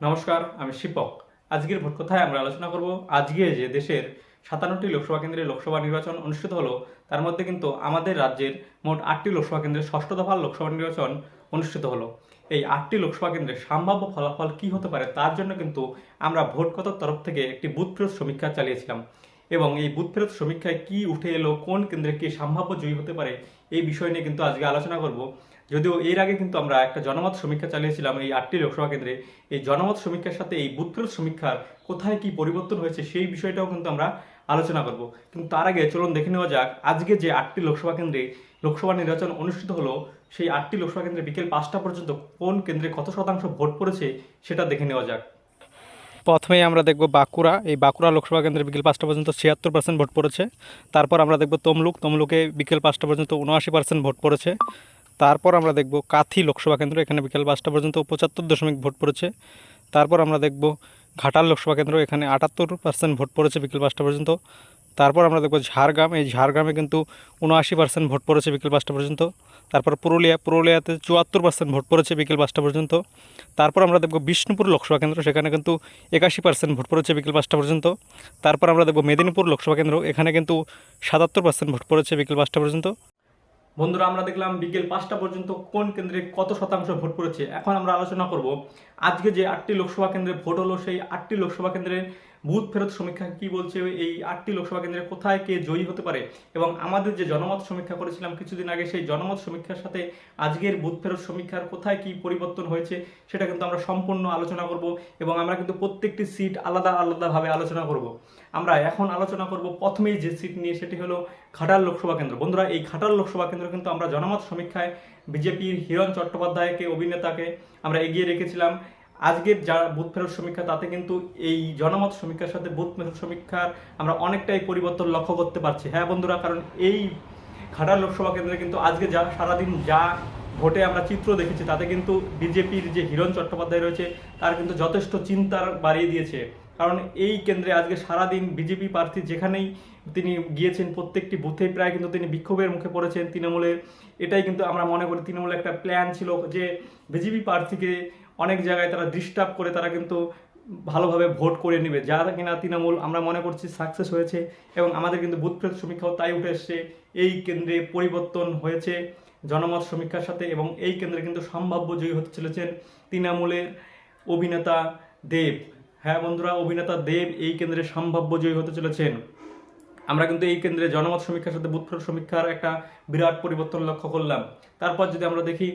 নমস্কার, আমি শিপক। আজকের ভোট কথায় আমরা আলোচনা করব, আজকে যে দেশের সাতান্নটি লোকসভা কেন্দ্রে লোকসভা নির্বাচন অনুষ্ঠিত হলো, তার মধ্যে কিন্তু আমাদের রাজ্যের মোট আটটি লোকসভা কেন্দ্রে ষষ্ঠ দফার লোকসভা নির্বাচন অনুষ্ঠিত হলো। এই আটটি লোকসভা কেন্দ্রে সম্ভাব্য ফলাফল কি হতে পারে তার জন্য কিন্তু আমরা ভোট কতার তরফ থেকে একটি বুথ ফেরত সমীক্ষা চালিয়েছিলাম। এবং এই বুথ ফেরত সমীক্ষায় কি উঠে এলো, কোন কেন্দ্রে কি সম্ভাব্য জয়ী হতে পারে, এই বিষয় নিয়ে কিন্তু আজকে আলোচনা করব। যদিও এর আগে কিন্তু আমরা একটা জনমত সমীক্ষা চালিয়েছিলাম এই আটটি লোকসভা কেন্দ্রে। এই জনমত সমীক্ষার সাথে এই বুথ সমীক্ষার কোথায় কি পরিবর্তন হয়েছে সেই বিষয়টাও কিন্তু আমরা আলোচনা করব। কিন্তু তার আগে চলুন দেখে নেওয়া যাক, আজকে যে আটটি লোকসভা কেন্দ্রে লোকসভা নির্বাচন অনুষ্ঠিত হলো, সেই আটটি লোকসভা কেন্দ্রে বিকেল পাঁচটা পর্যন্ত কোন কেন্দ্রে কত শতাংশ ভোট পড়েছে সেটা দেখে নেওয়া যাক। প্রথমেই আমরা দেখব বাঁকুড়া। এই বাঁকুড়া লোকসভা কেন্দ্রে বিকেল পাঁচটা পর্যন্ত ছিয়াত্তর পার্সেন্ট ভোট পড়েছে। তারপর আমরা দেখব তমলুক। তমলুকে বিকেল পাঁচটা পর্যন্ত উনআশি পার্সেন্ট ভোট পড়েছে। তারপর আমরা দেখব কাথি লোকসভা কেন্দ্র, এখানে বিকেল পাঁচটা পর্যন্ত পঁচাত্তর দশমিক ভোট পড়েছে। তারপর আমরা দেখব ঘাটাল লোকসভা কেন্দ্র, এখানে আটাত্তর পার্সেন্ট ভোট পড়েছে বিকেল পাঁচটা পর্যন্ত। তারপর আমরা দেখব ঝাড়গ্রাম, এই ঝাড়গ্রামে কিন্তু উনআশি পার্সেন্ট ভোট পড়েছে বিকেল পাঁচটা পর্যন্ত। তারপর পুরুলিয়া, পুরুলিয়াতে চুয়াত্তর পার্সেন্ট ভোট পড়েছে বিকেল পাঁচটা পর্যন্ত। তারপর আমরা দেখব বিষ্ণুপুর লোকসভা কেন্দ্র, সেখানে কিন্তু একাশি পার্সেন্ট ভোট পড়েছে বিকেল পাঁচটা পর্যন্ত। তারপর আমরা দেখব মেদিনীপুর লোকসভা কেন্দ্র, এখানে কিন্তু সাতাত্তর পার্সেন্ট ভোট পড়েছে বিকেল পাঁচটা পর্যন্ত। বন্ধুরা, আমরা দেখলাম বিকেল পাঁচটা পর্যন্ত কোন কেন্দ্রে কত শতাংশ ভোট পড়েছে। এখন আমরা আলোচনা করব, আজকে যে আটটি লোকসভা কেন্দ্রে ভোট হলো, সেই আটটি লোকসভা কেন্দ্রের বুথ ফেরত সমীক্ষা কি বলছে? এই আটটি লোকসভা কেন্দ্রে কোথায় কে জয়ী হতে পারে? এবং আমাদের যে জনমত সমীক্ষা করেছিলাম কিছুদিন আগে, সেই জনমত সমীক্ষার সাথে আজকের বুথ ফেরত সমীক্ষার কোথায় কি পরিবর্তন হয়েছে, সেটা কিন্তু আমরা সম্পূর্ণ আলোচনা করব এবং আমরা কিন্তু প্রত্যেকটি সিট আলাদা আলাদাভাবে আলোচনা করব। আমরা এখন আলোচনা করব প্রথমেই যে সিট নিয়ে, সেটি হলো ঘাটাল লোকসভা কেন্দ্র। বন্ধুরা, এই ঘাটাল লোকসভা কেন্দ্র কিন্তু আমরা জনমত সমীক্ষায় বিজেপির হিরণ চট্টোপাধ্যায়কে, অভিনেতাকে আমরা এগিয়ে রেখেছিলাম। আজকের যা বুথ ফেরত সমীক্ষা, তাতে কিন্তু এই জনমত সমীক্ষার সাথে বুথ ফেরত সমীক্ষার আমরা অনেকটাই পরিবর্তন লক্ষ্য করতে পারছি। হ্যাঁ বন্ধুরা, কারণ এই ঘাটাল লোকসভা কেন্দ্রে কিন্তু আজকে যা, সারাদিন যা ভোটে আমরা চিত্র দেখেছি, তাতে কিন্তু বিজেপির যে হিরণ চট্টোপাধ্যায় রয়েছে, তার কিন্তু যথেষ্ট চিন্তার বাড়িয়ে দিয়েছে। কারণ এই কেন্দ্রে আজকে সারাদিন বিজেপি প্রার্থী যেখানেই তিনি গিয়েছেন, প্রত্যেকটি বুথে প্রায় কিন্তু তিনি বিক্ষোভের মুখে পড়েছেন তৃণমূলের। এটাই কিন্তু আমরা মনে করি তৃণমূলের একটা প্ল্যান ছিল যে বিজেপি প্রার্থীকে অনেক জায়গায় তারা ডিস্টার্ব করে, তারা কিন্তু ভালোভাবে ভোট করে নেবে। যারা কিনা তৃণমূল, আমরা মনে করছি সাকসেস হয়েছে এবং আমাদের কিন্তু বুথ ফেরত সমীক্ষাও তাই উঠে এসছে। এই কেন্দ্রে পরিবর্তন হয়েছে জনমত সমীক্ষার সাথে এবং এই কেন্দ্রে কিন্তু সম্ভাব্য জয়ী হতে চলেছেন তৃণমূলের অভিনেতা দেব। হ্যাঁ বন্ধুরা, অভিনেতা দেব এই কেন্দ্রে সম্ভাব্য জয়ী হতে চলেছেন। আমরা কিন্তু এই কেন্দ্রে জনমত সমীক্ষার সাথে বুথ সমীক্ষার একটা বিরাট পরিবর্তন লক্ষ্য করলাম। তারপর যদি আমরা দেখি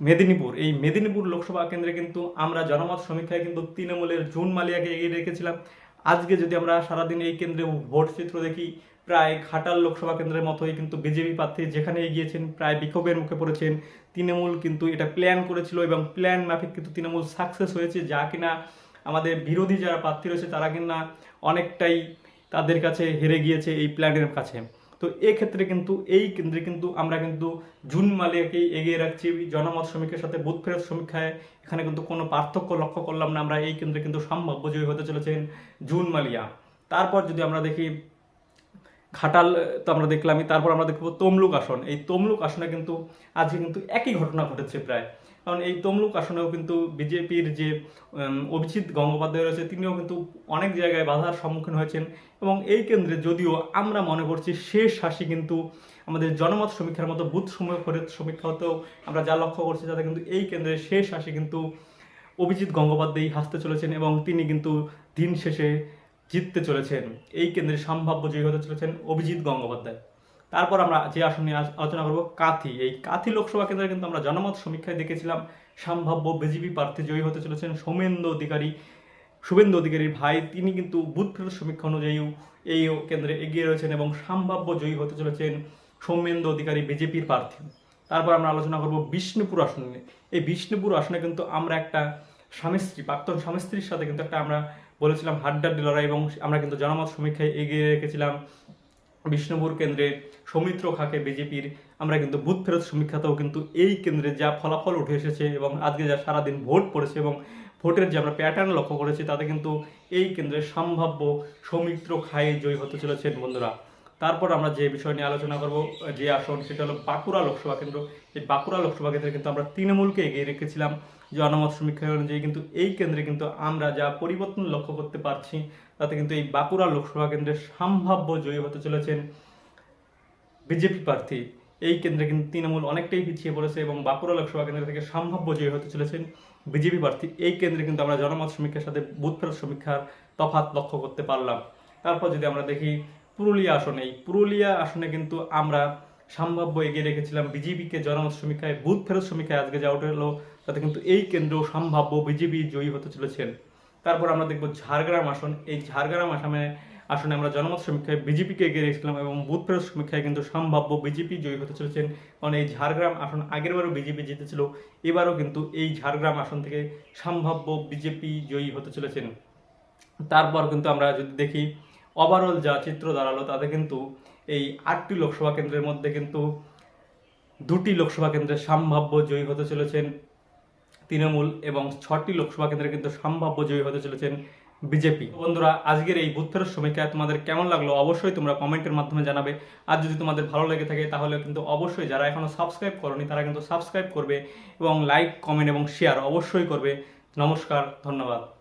মেদিনীপুর। এই মেদিনীপুর লোকসভা কেন্দ্রে কিন্তু আমরা জনমত সমীক্ষায় কিন্তু তৃণমূলের জুন মালিয়াকে এগিয়ে রেখেছিলাম। আজকে যদি আমরা সারাদিন এই কেন্দ্রে ভোট চিত্র দেখি, প্রায় ঘাটাল লোকসভা কেন্দ্রের মতোই কিন্তু বিজেপি প্রার্থী যেখানে এগিয়েছেন, প্রায় বিক্ষোভের মুখে পড়েছেন। তৃণমূল কিন্তু এটা প্ল্যান করেছিল এবং প্ল্যান মাফিক কিন্তু তৃণমূল সাকসেস হয়েছে। যা কিনা আমাদের বিরোধী যারা প্রার্থী রয়েছে, তারা কিনা অনেকটাই তাদের কাছে হেরে গিয়েছে এই প্ল্যানের কাছে। তো এক্ষেত্রে কিন্তু এই কেন্দ্রে কিন্তু আমরা কিন্তু জুন মালিয়াকেই এগিয়ে রাখছি। জনমত সমীক্ষার সাথে বুথ ফেরত সমীক্ষায় এখানে কিন্তু কোনো পার্থক্য লক্ষ্য করলাম না। আমরা এই কেন্দ্রে কিন্তু সম্ভাব্য জয়ী হতে চলেছেন জুন মালিয়া। তারপর যদি আমরা দেখি ঘাটাল তো আমরা দেখলামই, তারপর আমরা দেখব তমলুক আসন। এই তমলুক আসনে কিন্তু আজকে কিন্তু একই ঘটনা ঘটেছে প্রায়। কারণ এই তমলুক আসনেও কিন্তু বিজেপির যে অভিজিৎ গঙ্গোপাধ্যায় রয়েছে, তিনিও কিন্তু অনেক জায়গায় বাধার সম্মুখীন হয়েছেন। এবং এই কেন্দ্রে যদিও আমরা মনে করছি শেষ হাসি কিন্তু আমাদের জনমত সমীক্ষার মতো বুথ সময় সমীক্ষা হতেও আমরা যা লক্ষ্য করছি তাতে কিন্তু এই কেন্দ্রে শেষ হাসি কিন্তু অভিজিৎ গঙ্গোপাধ্যায় হাসতে চলেছেন এবং তিনি কিন্তু দিন শেষে জিততে চলেছেন, এই কেন্দ্রে সম্ভাব্য জয়ী হতে চলেছেন অভিজিৎ গঙ্গোপাধ্যায়। তারপর আমরা যে আসন নিয়ে আলোচনা করব, কাথি। এই কাথি লোকসভা কেন্দ্রে কিন্তু আমরা জনমত সমীক্ষায় দেখেছিলাম, সম্ভাব্য বিজেপি প্রার্থী জয়ী হতে চলেছেন সৌমেন্দ্র অধিকারী, শুভেন্দু অধিকারীর ভাই। তিনি কিন্তু বুথ ফেরত সমীক্ষা অনুযায়ীও এই কেন্দ্রে এগিয়ে রয়েছেন এবং সম্ভাব্য জয়ী হতে চলেছেন সৌমেন্দ্র অধিকারী বিজেপির প্রার্থী। তারপর আমরা আলোচনা করব বিষ্ণুপুর আসন এই বিষ্ণুপুর আসনে কিন্তু আমরা একটা স্বামী স্ত্রী, প্রাক্তন স্বামী স্ত্রীর সাথে কিন্তু একটা আমরা বলেছিলাম হাড্ডাড্ডি লড়াই এবং আমরা কিন্তু জনমত সমীক্ষায় এগিয়ে রেখেছিলাম বিষ্ণুপুর কেন্দ্রে সৌমিত্র খাকে বিজেপির। আমরা কিন্তু বুথ ফেরত সমীক্ষাতেও কিন্তু এই কেন্দ্রে যা ফলাফল উঠে এসেছে এবং আজকে যা সারাদিন ভোট পড়েছে এবং ভোটের যে আমরা প্যাটার্ন লক্ষ্য করেছি, তাতে কিন্তু এই কেন্দ্রে সম্ভাব্য সৌমিত্র খায়ে জয়ী হতে চলেছেন বন্ধুরা। তারপর আমরা যে বিষয় নিয়ে আলোচনা করব, যে আসন, সেটা হলো বাঁকুড়া লোকসভা কেন্দ্র। এই বাঁকুড়া লোকসভা কেন্দ্রে কিন্তু আমরা তৃণমূলকে এগিয়ে রেখেছিলাম। জনমত সমীক্ষা অনুযায়ী কিন্তু এই কেন্দ্রে কিন্তু আমরা যা পরিবর্তন লক্ষ্য করতে পারছি, তাতে কিন্তু এই বাঁকুড়া লোকসভা কেন্দ্রে সম্ভাব্য জয়ী হতে চলেছেন বিজেপি প্রার্থী। এই কেন্দ্রে কিন্তু তৃণমূল অনেকটাই পিছিয়ে পড়েছে এবং বাঁকুড়া লোকসভা কেন্দ্র থেকে সম্ভাব্য জয়ী হতে চলেছেন বিজেপি প্রার্থী। এই কেন্দ্রে কিন্তু আমরা জনমত সমীক্ষার সাথে বুথ ফেরত সমীক্ষার তফাৎ লক্ষ্য করতে পারলাম। তারপর যদি আমরা দেখি পুরুলিয়া আসনে। এই পুরুলিয়া আসনে কিন্তু আমরা সম্ভাব্য এগিয়ে রেখেছিলাম বিজেপিকে জনমত সমীক্ষায়, বুথ ফেরত সমীক্ষায় আজকে যা উঠে এলো, তাতে কিন্তু এই কেন্দ্র সম্ভাব্য বিজেপি জয়ী হতে চলেছেন। তারপর আমরা দেখব ঝাড়গ্রাম আসন। এই ঝাড়গ্রাম আসামে আসনে আমরা জনমত সমীক্ষায় বিজেপিকে এগিয়ে রেখেছিলাম এবং বুথ ফেরত সমীক্ষায় কিন্তু সম্ভাব্য বিজেপি জয়ী হতে চলেছেন। কারণ এই ঝাড়গ্রাম আসন আগেরবারও বিজেপি জিতেছিল, এবারও কিন্তু এই ঝাড়গ্রাম আসন থেকে সম্ভাব্য বিজেপি জয়ী হতে চলেছেন। তারপর কিন্তু আমরা যদি দেখি ওভারঅল যা চিত্র দাঁড়াল তাতে কিন্তু এই আটটি লোকসভা কেন্দ্রের মধ্যে কিন্তু দুটি লোকসভা কেন্দ্রে সম্ভাব্য জয়ী হতে চলেছেন তৃণমূল এবং ছটি লোকসভা কেন্দ্রে কিন্তু সম্ভাব্য জয়ী হতে চলেছেন বিজেপি। বন্ধুরা, আজকের এই বুথের ফেরত সমীক্ষা তোমাদের কেমন লাগল অবশ্যই তোমরা কমেন্টের মাধ্যমে জানাবে। আর যদি তোমাদের ভালো লেগে থাকে তাহলে কিন্তু অবশ্যই যারা এখনও সাবস্ক্রাইব করনি তারা কিন্তু সাবস্ক্রাইব করবে এবং লাইক কমেন্ট এবং শেয়ার অবশ্যই করবে। নমস্কার, ধন্যবাদ।